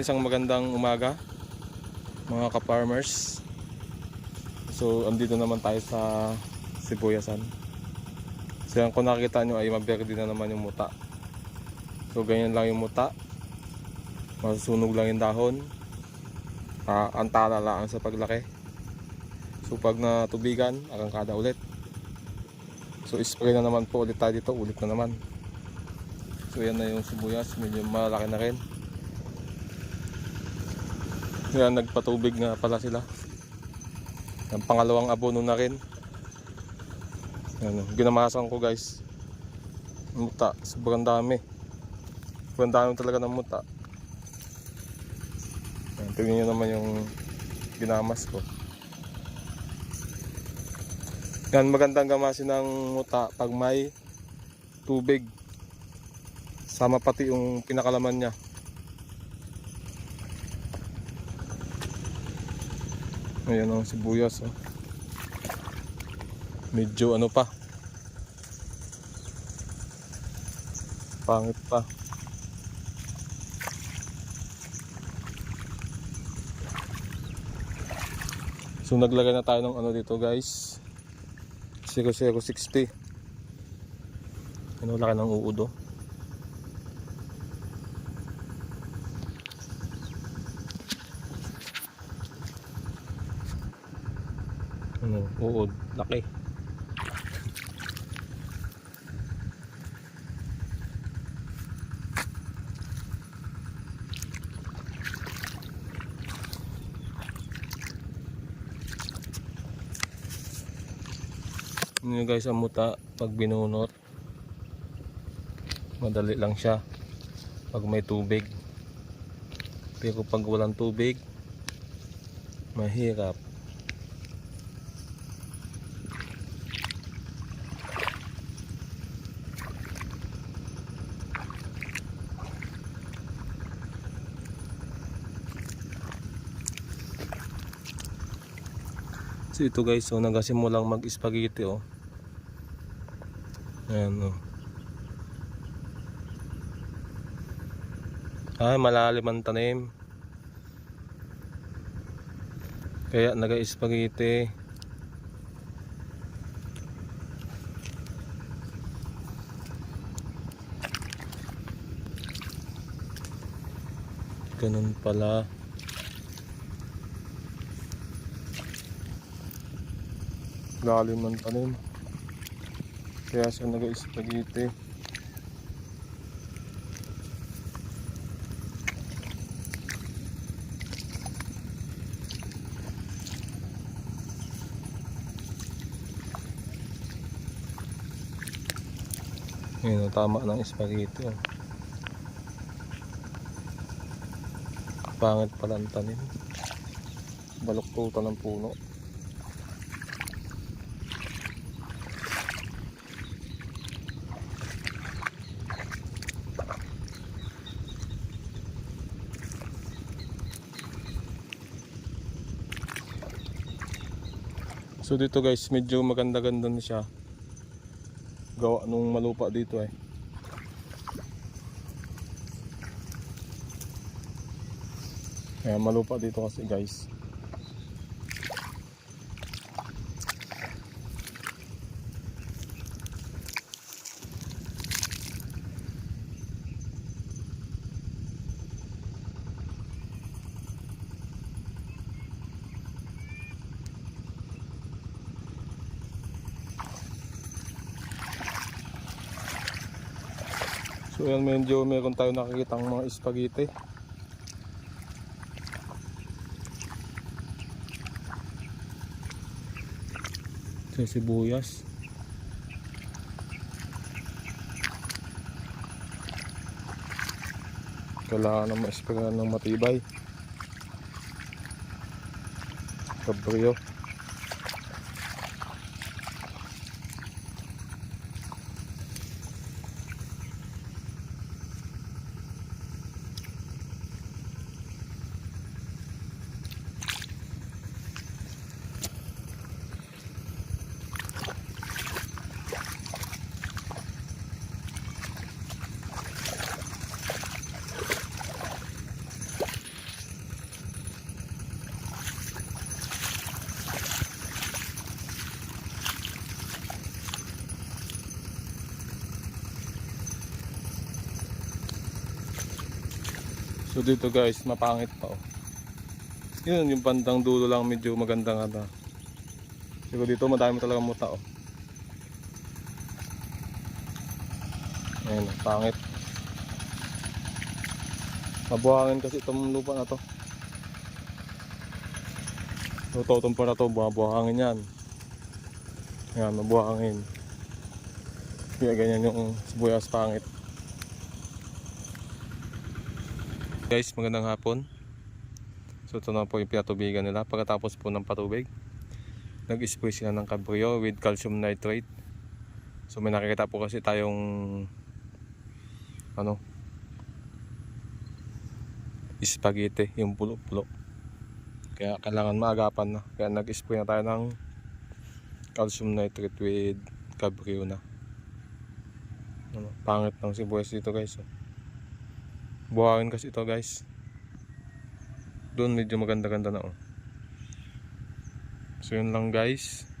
Isang magandang umaga mga ka-farmers. So andito naman tayo sa Sibuyasan. So yan kung nakikita nyo ay maberde na naman yung muta. So ganyan lang yung muta. Masusunog lang yung dahon. Ah, antala lang sa paglaki. So pag natubigan, arangkada ulit. So spray na naman po ulit tayo dito, ulit na naman. So yan na yung sibuyas, medyo malaki na rin. Yan, nagpatubig nga pala sila. Ang pangalawang abono na rin. Yan, ginamasan ko guys. Muta, sobrang dami. Sobrang dami talaga ng muta. Yan, tingnan nyo naman yung ginamas ko. Yan, magandang gamasin ng muta pag may tubig. Sama pati yung pinakalaman niya. Ayan ang sibuyas. Oh. Medyo ano pa. Pangit pa. So naglagay na tayo ng ano dito guys. 0060. Ano laki ng uod Ano, uod, laki. Ano guys ang muta pag binunot. Madali lang siya pag may tubig. Pero pag walang tubig, mahirap. So ito guys, so nagasimulang mag-spaghetti oh. Ayan oh. Ay, malalim ang tanim. Kaya naga-spaghetti. Ganun pala. Lalim ng tanim. Kaya siya nag-spaghetti. Yun tama ng spaghetti oh. pangit pala ang tanim. Baluktutan ng puno So dito guys, medyo maganda-ganda na siya. Gawa nung malupa dito eh. Kaya malupa dito kasi guys. So yan medyo meron tayo nakikita mga spaghetti. Sa sibuyas. Kailangan na ma-sprayan ng matibay. Kabryo. So dito guys, mapangit pa oh. Yun, yung bandang dulo lang medyo maganda nga na. Siguro dito madami talaga muta oh. Ayun, oh, pangit. Mabuhangin kasi itong lupa na to. Ito, itong pa na to, buhabuhangin yan. Yan, mabuhangin. Kaya ganyan yung sibuyas pangit. Guys, magandang hapon. So ito na po yung pinatubigan nila. Pagkatapos po ng patubig, nag-spray sila ng cabrio with calcium nitrate. So may nakikita po kasi tayong ano spaghetti, yung pulo-pulo. Kaya kailangan maagapan na. Kaya nag-spray na tayo ng calcium nitrate with cabrio na. Ano, pangit ng sibuyas dito guys. Oh. Buhangin kasi ito guys. Doon medyo maganda-ganda na oh. So yun lang guys.